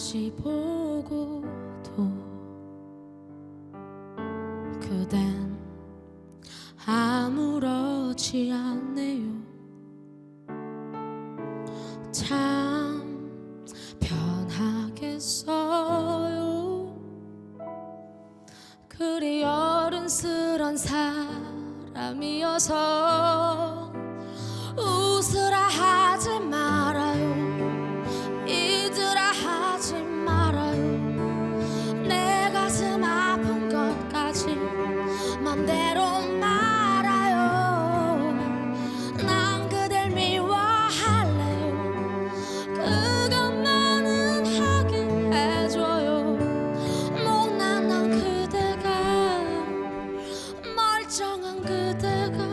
다시 보고도 그댄 아무렇지 않네요. 참 변하겠어요. 그리 어른스런 사람이어서 멀쩡한 그대가